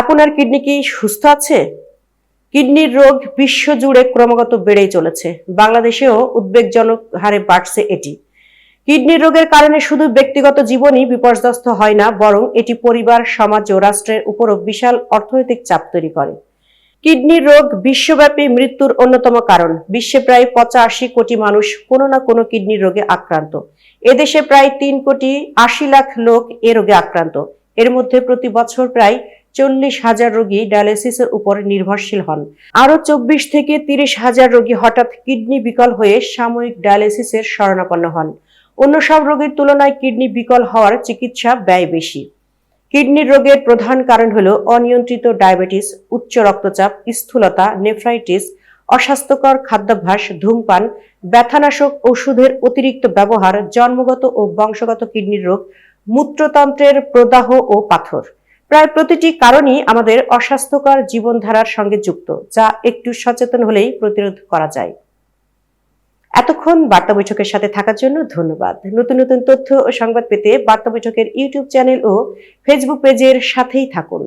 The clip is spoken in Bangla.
আপনার কিডনি কি সুস্থ আছে? কিডনির রোগ বিশ্বজুড়ে ক্রমাগত বেড়েই চলেছে। বাংলাদেশেও উদ্বেগজনক হারে বাড়ছে এটি। কিডনির রোগের কারণে শুধু ব্যক্তিগত জীবনই বিপর্যস্ত হয় না, বরং এটি পরিবার, সমাজ ও রাষ্ট্রের উপরও বিশাল অর্থনৈতিক চাপ তৈরি করে। কিডনির রোগ বিশ্বব্যাপী মৃত্যুর অন্যতম কারণ। বিশ্বে প্রায় পঁচাশি কোটি মানুষ কোনো না কোনো কিডনির রোগে আক্রান্ত। এদেশে প্রায় তিন কোটি আশি লাখ লোক এ রোগে আক্রান্ত। এর মধ্যে প্রতি বছর প্রায় চল্লিশ হাজার রোগী ডায়ালিসিসের উপর নির্ভরশীল হন। আরও চব্বিশ থেকে তিরিশ হাজার রোগী হঠাৎ কিডনি বিকল হয়ে সাময়িক ডায়ালিসিসের শরণাপন্ন হন। অন্য সব রোগের তুলনায় কিডনি বিকল হওয়ার চিকিৎসা ব্যয় বেশি। কিডনির রোগের প্রধান কারণ হলো অনিয়ন্ত্রিত ডায়াবেটিস, উচ্চ রক্তচাপ, স্থূলতা, নেফ্রাইটিস, অস্বাস্থ্যকর খাদ্যাভ্যাস, ধূমপান, ব্যথানাশক ওষুধের অতিরিক্ত ব্যবহার, জন্মগত ও বংশগত কিডনির রোগ, মূত্রতন্ত্রের প্রদাহ ও পাথর। প্রায় প্রতিটি কারণই আমাদের অস্বাস্থ্যকর জীবনধারার সঙ্গে যুক্ত, যা একটু সচেতন হলেই প্রতিরোধ করা যায়। এতক্ষণ বার্তা বৈঠকের সাথে থাকার জন্য ধন্যবাদ। নতুন নতুন তথ্য ও সংবাদ পেতে বার্তা বৈঠকের ইউটিউব চ্যানেল ও ফেসবুক পেজের সাথেই থাকুন।